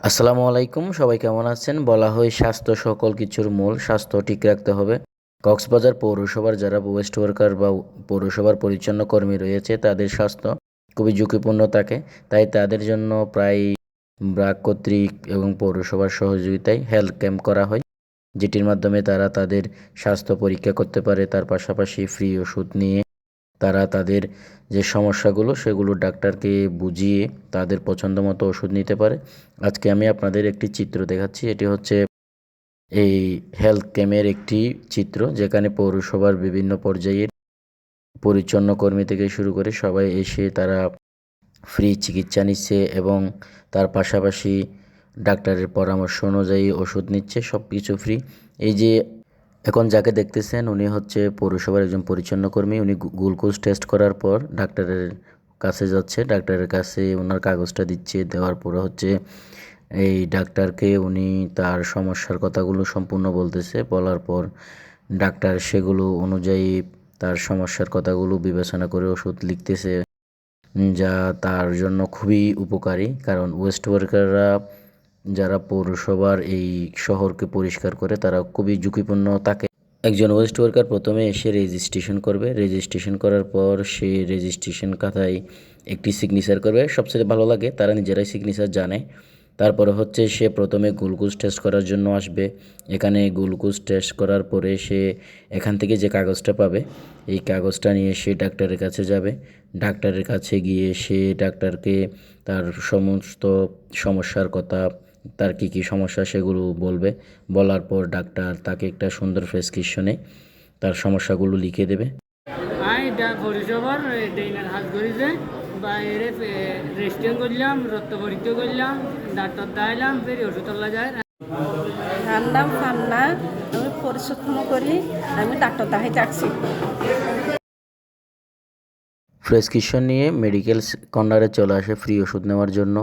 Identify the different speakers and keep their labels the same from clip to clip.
Speaker 1: আসসালামু আলাইকুম, সবাই কেমন আছেন? বলা হয় স্বাস্থ্য সকল কিছুর মূল, স্বাস্থ্য ঠিক রাখতে হবে। কক্সবাজার পৌরসভার যারা ওয়েস্ট ওয়ার্কার বা পৌরসভার পরিচ্ছন্ন কর্মী রয়েছে, তাদের স্বাস্থ্য খুবই ঝুঁকিপূর্ণ থাকে। তাই তাদের জন্য প্রায় ব্রাক কর্তৃক এবং পৌরসভার সহযোগিতায় হেলথ ক্যাম্প করা হয়, যেটির মাধ্যমে তারা তাদের স্বাস্থ্য পরীক্ষা করতে পারে। তার পাশাপাশি ফ্রি ওষুধ নিয়ে তারা তাদের যে সমস্যাগুলো, সেগুলো ডাক্তারকে বুঝিয়ে তাদের পছন্দ মতো ওষুধ নিতে পারে। আজকে আমি আপনাদের একটি চিত্র দেখাচ্ছি। এটি হচ্ছে এই হেলথ ক্যাম্পের একটি চিত্র, যেখানে পৌরসভার বিভিন্ন পর্যায়ের পরিচ্ছন্ন কর্মী থেকে শুরু করে সবাই এসে তারা ফ্রি চিকিৎসা নিচ্ছে এবং তার পাশাপাশি ডাক্তারের পরামর্শ অনুযায়ী ওষুধ নিচ্ছে সব কিছু ফ্রি। এই যে এখন যাকে দেখতেছেন উনি হচ্ছে পৌরসভার একজন পরিচ্ছন্ন কর্মী। উনি গ্লুকোজ টেস্ট করার পর ডাক্তারের কাছে যাচ্ছে। ডাক্তারের কাছে ওনার কাগজটা দিচ্ছে। দেওয়ার পরে হচ্ছে এই ডাক্তারকে উনি তার সমস্যার কথাগুলো সম্পূর্ণ বলতেছে। বলার পর ডাক্তার সেগুলো অনুযায়ী তার সমস্যার কথাগুলো বিবেচনা করে ওষুধ লিখতেছে যা তার জন্য খুবই উপকারী। কারণ ওয়েস্ট ওয়ার্কাররা যারা পৌরসভার এই শহরকে পরিষ্কার করে, তারা খুবই ঝুঁকিপূর্ণ থাকে একজন ওয়েস্ট ওয়ার্কার প্রথমে এসে রেজিস্ট্রেশন করবে। রেজিস্ট্রেশন করার পর সে রেজিস্ট্রেশন খাতায় একটি সিগনেচার করবে। সবচেয়ে ভালো লাগে, তারা নিজেরাই সিগনেচার জানে। তারপরে হচ্ছে সে প্রথমে গ্লুকোজ টেস্ট করার জন্য আসবে। এখানে গ্লুকোজ টেস্ট করার পরে সে এখান থেকে যে কাগজটা পাবে, এই কাগজটা নিয়ে সে ডাক্তারের কাছে যাবে। ডাক্তারের কাছে গিয়ে সে ডাক্তারকে তার সমস্ত সমস্যার কথা তার কী কী সমস্যা সেগুলো বলবে। বলার পর ডাক্তার তাকে একটা সুন্দর প্রেসক্রিপশনে তার সমস্যাগুলো লিখে দেবে।
Speaker 2: পরিষেবার ডেইনার হাত করেছে বাইরে রেস্টুরেন্ট করলাম রক্ত পরীক্ষা করলাম ডাক্তার দেখাইলাম ফের ওষুধ যায়।
Speaker 3: ফান্না আমি পরিচ্ছন্ন করি আমি ডাক্তার দেখাইতে আসছি।
Speaker 1: প্রেসক্রিপশন নিয়ে মেডিকেল কর্নারে চলে আসে ফ্রি ওষুধ নেওয়ার জন্য।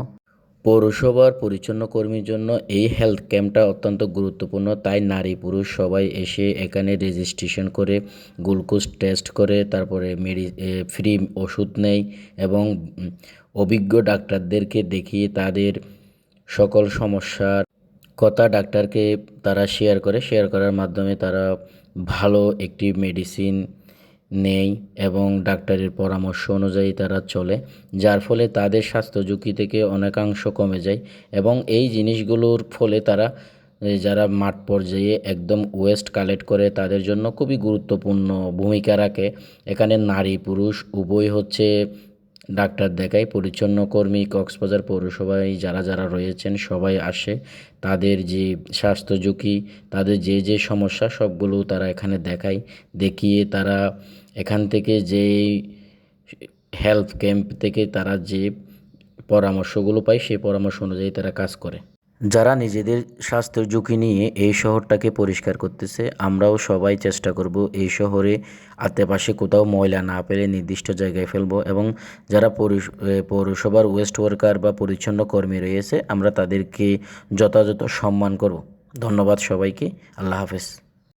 Speaker 1: পৌরসভার পরিচ্ছন্ন কর্মীর জন্য এই হেলথ ক্যাম্পটা অত্যন্ত গুরুত্বপূর্ণ। তাই নারী, পুরুষ সবাই এসে এখানে রেজিস্ট্রেশন করে গ্লুকোজ টেস্ট করে, তারপরে মেডি ফ্রি ওষুধ নেয় এবং অভিজ্ঞ ডাক্তারদেরকে দেখিয়ে তাদের সকল সমস্যার কথা ডাক্তারকে তারা শেয়ার করে। শেয়ার করার মাধ্যমে তারা ভালো একটি মেডিসিন নেই এবং ডাক্তারের পরামর্শ অনুযায়ী তারা চলে, যার ফলে তাদের স্বাস্থ্য ঝুঁকি থেকে অনেকাংশ কমে যায় এবং এই জিনিসগুলোর ফলে তারা যারা মাঠ পর্যায়ে একদম ওয়েস্ট কালেক্ট করে তাদের জন্য খুবই গুরুত্বপূর্ণ ভূমিকা রাখে। এখানে নারী পুরুষ উভয় হচ্ছে ডাক্তার দেখায় পরিচ্ছন্ন কর্মী কক্সবাজার পৌরসভায় যারা যারা রয়েছেন, সবাই আসে। তাদের যে স্বাস্থ্য ঝুঁকি, তাদের যে যে সমস্যা সবগুলো তারা এখানে দেখায়। দেখিয়ে তারা এখান থেকে যে হেলথ ক্যাম্প থেকে তারা যে পরামর্শগুলো পায়, সেই পরামর্শ অনুযায়ী তারা কাজ করে। যারা নিজেদের স্বাস্থ্যের ঝুঁকি নিয়ে এই শহরটাকে পরিষ্কার করতেছে, আমরাও সবাই চেষ্টা করব এই শহরে আশেপাশে কোথাও ময়লা না পেলে নির্দিষ্ট জায়গায় ফেলব এবং যারা পৌরসভার ওয়েস্ট ওয়ার্কার বা পরিচ্ছন্ন কর্মী রয়েছে, আমরা তাদেরকে যথাযথ সম্মান করব। ধন্যবাদ সবাইকে, আল্লাহ হাফেজ।